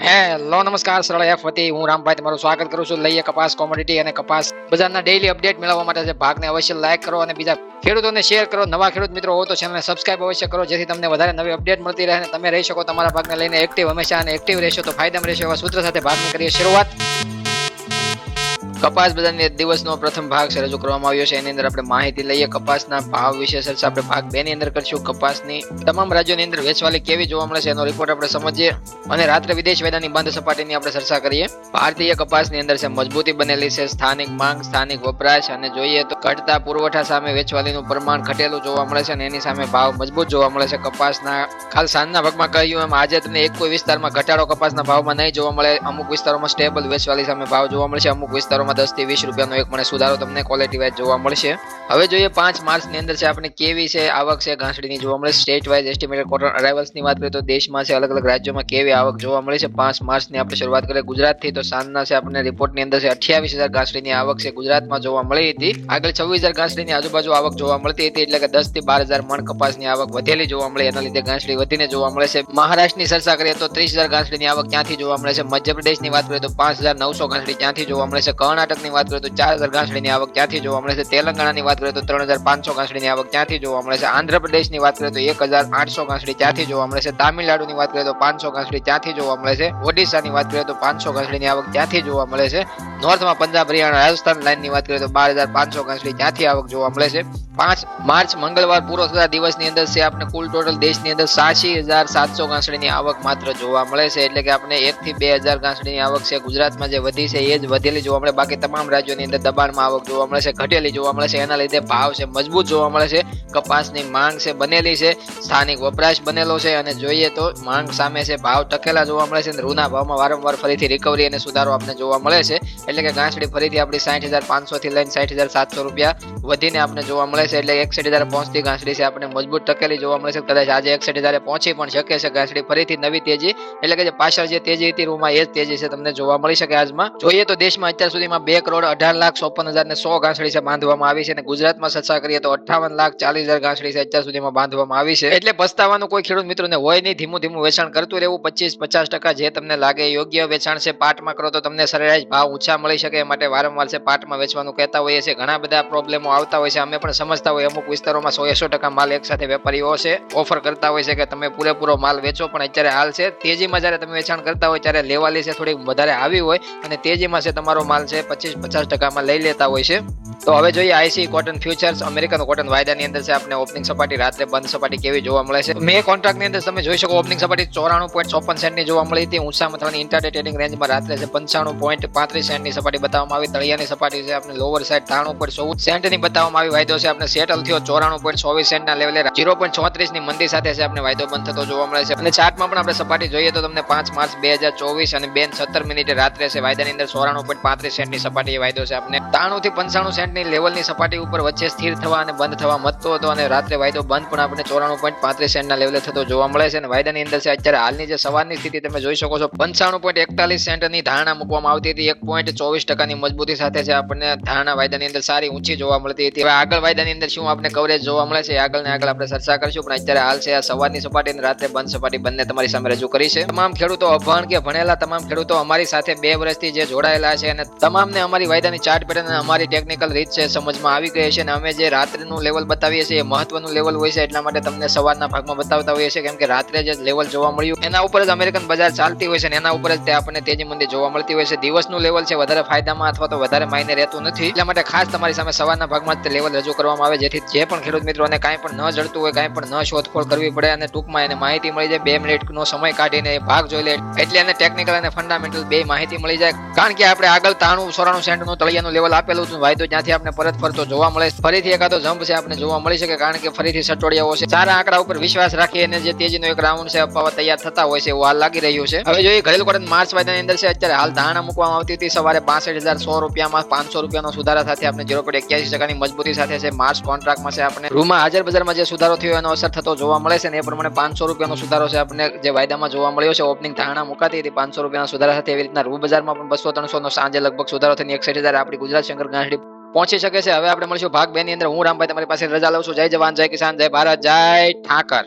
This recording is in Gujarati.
હેલો, નમસ્કાર, સરળ એફ હતી હું રામભાઈ તમારું સ્વાગત કરું છું લઈએ કપાસ કોમોડિટી અને કપાસ બજારના ડેઈલી અપડેટ મેળવવા માટે છે ભાગને અવશ્ય લાઈક કરો અને બીજા ખેડૂતોને શેર કરો. નવા ખેડૂત મિત્રો હો તો ચેનલને સબસ્ક્રાઇબ અવશ્ય કરો, જેથી તમને વધારે નવી અપડેટ મળતી રહે અને તમે રહી શકો તમારા ભાગને લઈને એક્ટિવ હંમેશા અને એક્ટિવ રહેશો તો ફાયદામાં રહેશો એવા સૂત્ર સાથે ભાગની કરીએ શરૂઆત. કપાસ બજારની દિવસનો પ્રથમ ભાગ છે, રજૂ કરવામાં આવ્યો છે. એની અંદર આપણે માહિતી લઈએ. કપાસના ભાવ વિશે ચર્ચા આપણે ભાગ બે ની અંદર કરશું. કપાસની તમામ રાજ્યોની અંદર વેચવાલી કેવી જોવા મળે છે, એનો રિપોર્ટ આપણે સમજીએ અને રાત્રે વિદેશ વેદાની બંધ સપાટીની આપણે ચર્ચા કરીએ. ભારતીય કપાસની અંદર છે, મજબૂતી બનેલી છે, સ્થાનિક માંગ, સ્થાનિક વપરાશ અને જોઈએ તો ઘટતા પુરવઠા સામે વેચવાલીનું પ્રમાણ ઘટેલું જોવા મળે છે અને એની સામે ભાવ મજબૂત જોવા મળે છે. કપાસના ખાસ સાંજના ભાગમાં કહ્યું એમ, આજે તમને એક કોઈ વિસ્તારમાં ઘટાડો કપાસના ભાવમાં નહીં જોવા મળે. અમુક વિસ્તારોમાં સ્ટેબલ વેચવાલી સામે ભાવ જોવા મળશે અમુક વિસ્તારોમાં દસથી વીસ રૂપિયાનો એક મને સુધારો તમને ક્વોલિટી વાઇઝ જોવા મળશે. હવે જોઈએ પાંચ માર્ચની અંદર છે, આપણે કેવી છે, આવક છે, ઘાસડીની જોવા મળે સ્ટેટ વાઇઝ એસ્ટિમેટેડ કોટન અરાઇવલ્સની વાત કરીએ તો દેશમાં છે અલગ અલગ રાજ્યોમાં કેવી આવક જોવા મળે છે? પાંચ માર્ચની આપણે શરૂઆત કરીએ ગુજરાતથી, તો સાંજના છે, આપણને રિપોર્ટની અંદર છે, અઠ્યાવીસ હજાર ઘાસડીની આવક છે, ગુજરાતમાં જોવા મળી હતી. આગળ છવ્વીસ હજાર ઘાસડીની આજુબાજુ આવક જોવા મળતી હતી, એટલે કે દસથી બાર હજાર મણ કપાસની આવક વધેલી જોવા મળે. એના લીધે ઘાસડી વધીને જોવા મળે છે. મહારાષ્ટ્રની ચર્ચા કરીએ તો ત્રીસ હજાર ઘાસડીની આવક ક્યાંથી જોવા મળે છે. મધ્યપ્રદેશની વાત કરીએ તો પાંચ હજાર નવસો ઘાસડી ક્યાંથી જોવા મળે છે. કર્ણાટકની વાત કરીએ તો ચાર હજાર ઘાસડીની આવક ક્યાંથી જોવા મળે છે? તેલંગાણાની વાત કરીએ તો ત્રણ હજાર પાંચસો ઘાસડીની આવક ક્યાંથી જોવા મળે છે? આંધ્રપ્રદેશની વાત કરીએ તો એક હજાર આઠસો ઘાસડી ક્યાંથી જોવા મળે છે? તામિલનાડુની વાત કરીએ તો પાંચસો ઘાસડી ક્યાંથી જોવા મળે છે? ઓડિશાની વાત કરીએ તો પાંચસો ઘાસડીની આવક ક્યાંથી જોવા મળે છે? નોર્થમાં પંજાબ, હરિયાણા, રાજસ્થાન લાઇનની વાત કરીએ તો બાર હજાર પાંચસો ઘાસડી ક્યાંથી આવક જોવા મળે છે? પાંચ માર્ચ, મંગળવાર પૂરો થતા દિવસની અંદર છે આપણે કુલ ટોટલ દેશની અંદર સાસી હજાર સાતસો ઘાસડીની આવક માત્ર જોવા મળે છે. એટલે કે આપણે એક થી બે હજાર ઘાસડીની આવક છે. ગુજરાતમાં જે વધી છે એ જ વધેલી જોવા મળે. બાકી તમામ રાજ્યોની અંદર દબાણમાં આવક જોવા મળે છે, ઘટેલી જોવા મળે છે, એના લીધે ભાવ છે મજબૂત જોવા મળે છે, કપાસની માંગ છે બનેલી છે, સ્થાનિક વપરાશ બનેલો છે અને જોઈએ તો માંગ સામે છે, ભાવ ટકેલા જોવા મળે છે અને રૂના ભાવમાં વારંવાર ફરીથી રિકવરી અને સુધારો આપણે જોવા મળે છે, એટલે કે ગાંસડી ફરીથી આપણી સાઠ હજાર પાંચસો થી લઈને સાઠ હજાર સાતસો રૂપિયા વધીને આપણે જોવા મળે છે, એટલે એકસઠ હજાર પહોંચતી ગાંસડી છે, આપણે મજબૂત ટકેલી જોવા મળે છે, કદાચ આજે એકસઠ હજારે પહોંચી પણ શકે છે, ગાંસડી ફરીથી નવી તેજી, એટલે કે જે પાછળ જે તેજી હતી, રૂમાં એ જ તેજી છે, તમને જોવા મળી શકે આજમાં. જોઈએ તો દેશમાં અત્યાર સુધીમાં બે કરોડ અઢાર લાખ ચોપન હજાર ને સો ઘાસડી છે બાંધવામાં આવી છે અને ગુજરાતમાં ચર્ચા કરીએ તો અઠાવન લાખ ચાલીસ હજાર ઘાસડી છે અત્યાર સુધીમાં બાંધવામાં આવી છે. એટલે પસ્તાવાનું કોઈ ખેડૂત મિત્રોને હોય નહીં, ધીમું ધીમું વેચાણ કરતું રહેવું, પચીસ પચાસ ટકા જે તમને લાગે યોગ્ય વેચાણ છે, પાટમાં કરો તો તમને સરેરાશ ભાવ ઊંચા મળી શકે, એ માટે વારંવાર છે પાટમાં વેચવાનું કહેતા હોઈએ છીએ. ઘણા બધા પ્રોબ્લેમો આવતા હોય છે, અમે પણ સમજતા હોય અમુક વિસ્તારોમાં સો એસો ટકા માલ એક સાથે વેપારીઓ છે, ઓફર કરતા હોય છે કે તમે પૂરેપૂરો માલ વેચો, પણ અત્યારે હાલ છે, તેજીમાં જ્યારે તમે વેચાણ કરતા હોય ત્યારે લેવાલી છે, થોડીક વધારે આવી હોય અને તેજીમાં છે તમારો માલ છે પચીસ પચાસ ટકામાં લઈ લેતા હોય છે. તો હવે જોઈએ ICE cotton futures American cotton વાયદાની અંદર છે. આપણે ઓપનિંગ સપાટી રાત્રે બંધ સપાટી કેવી જોવા મળે છે. મે કોન્ટ્રાક્ટની અંદર તમે જોઈ શકો ઓપનિંગ સપાટી ચોરાણું પોઈન્ટ ચોપન સેન્ટની જોવા મળી હતી. ઊંચા મથાની ઇન્ટરડે ટ્રેડિંગ રેન્જમાં રાત્રે છે પંચાણું પોઈન્ટ પાંત્રીસ સેન્ટની સપાટી બતાવવામાં આવી. તળિયાની સપાટી છે આપણે લોવર સાઈડ ત્રાણું પોઈન્ટ ચૌદ સેન્ટની બતાવવામાં આવી. વાયદો છે આપણે સેટલ થયો ચોરાણું પોઈન્ટ ચોવીસ સેન્ટના લેવલે જીરો પોઈન્ટ ચોત્રીસની મંદી સાથે છે આપણે વાયદો બંધ થતો જોવા મળે છે. અને ચાર્ટમાં પણ આપણે સપાટી જોઈએ તો તમને પાંચ માર્ચ બે હજાર ચોવીસ અને બેન સત્તર મિનિટે રાત્રે છે વાયદાની અંદર ચોરાણું પોઈન્ટ પાંત્રીસ સેન્ટની સપાટી વાયદો છે. આપણે ત્રાણું થી પંચાણું સેન્ટની લેવલની સપાટી ઉપર વચ્ચે સ્થિર થવા અને બંધ થવા મતતો હતો અને રાત્રે વાયદો બંધ પણ આપણે ચોરાણું પોઈન્ટ પાંત્રીસ સેન્ટના લેવલે થતો જોવા મળે છે અને વાયદાની અંદર છે અત્યારે હાલની જે સવારની સ્થિતિ તમે જોઈ શકો છો, પંચાણું પોઈન્ટ એકતાલીસ સેન્ટની ધારણા મૂકવામાં આવતી હતી. એક પોઈન્ટ ચોવીસ ટકાની મજબૂતી સાથે છે આપણને ધારણા વાયદાની અંદર સારી ઊંચી જોવા મળતી હતી. હવે આગળ વાયદાની અંદર શું આપણે કવરેજ જોવા મળે છે આગળ ને આગળ આપણે ચર્ચા કરીશું. પણ અત્યારે હાલ છે આ સવારની સપાટી અને રાત્રે બંધ સપાટી બંને તમારી સામે રજૂ કરી છે. તમામ ખેડૂતો અભણ કે ભણેલા, તમામ ખેડૂતો અમારી સાથે બે વર્ષથી જે જોડાયેલા છે અને તમામને અમારી વાયદાની ચાર્ટ પેટર્ન અને અમારી ટેકનિકલ રીત છે સમજમાં આવી ગઈ છે અને અમે જે રાત્રિનું લેવલ બતાવીએ છીએ એ મહત્વનું લેવલ હોય છે એટલા માટે તમને સવારના ભાગમાં બતાવતા હોઈએ છીએ, કેમ કે રાત્રે જે લેવલ જોવા મળ્યું, એના ઉપર જ અમેરિકન બજાર ચાલતી હોય છે અને એના ઉપર જ તે આપણને તેજી મંદી જોવા મળતી હોય છે. દિવસનું લેવલ છે, વધારે ફાયદામાં અથવા તો વધારે માયને રહેતું નથી. એટલા માટે ખાસ તમારી સામે સવારના ભાગમાં તે લેવલ રજૂ કરવામાં આવે, જેથી જે પણ ખેડૂત મિત્રોને કાંઈ પણ ન જડતું હોય, કાંઈ પણ ન શોધખોળ કરવી પડે અને ટૂંકમાં એને માહિતી મળી જાય, બે મિનિટનો સમય કાઢીને ભાગ જોઈ લે. એટલે એને ટેકનિકલ અને ફંડામેન્ટલ બે માહિતી મળી જાય. કારણ કે આપણે આગળ તાણું સોરાણું સેન્ટનું તળિયાનું લેવલ આપેલું હતું. વાયદો જ્યાંથી આપણે પરત ફરતો જોવા મળે. ફરીથી એકાદો જમ્પ છે, આપણે જોવા મળી શકે, કારણ કે ફરીથી સટોડિયાઓ છે. સારા આંકડા ઉપર વિશ્વાસ રાખી અને જે તેજીનો એક રાઉન્ડ છે, અપાવવા તૈયાર થતા હોય છે, એવું હાલ લાગી રહ્યું છે. હવે જોઈએ, ઘરેલું કોટન માર્ચ વાયદાની અંદર છે, અત્યારે હાલ ધારણા મૂકવામાં આવતી હતી, સવારે પાસઠ હજાર સો રૂપિયામાં પાંચસો રૂપિયાનો સુધારા સાથે આપણે ઝીરો પોઈન્ટ એક્યાસી ટકાની મજબૂતી સાથે છે, માર્ચ કોન્ટ્રાક્ટમાં છે, આપણે રૂમાં હાજર બજારમાં જે સુધારો થયો એનો અસર થતો જોવા મળે છે ને એ પ્રમાણે પાંચસો રૂપિયાનો સુધારો છે, આપણે જે વાયદામાં જોવા મળ્યો છે ઓપનિંગ ધારણા મુકાતી હતી, પાંચસો રૂપિયાના સુધારા સાથે એવી રીતના રૂ બજારમાં પણ બસો ત્રણસો નો સાંજે લગભગ સુધારો થઈને એકસઠ હજાર આપણી ગુજરાત શંકર ગાંઠડી પહોંચી શકે છે, હવે આપણે મળીશું ભાગ બે ની અંદર. હું રામભાઈ તમારી પાસે રજા લઉં છું. જય જવાન, જય કિસાન, જય ભારત, જય ઠાકર.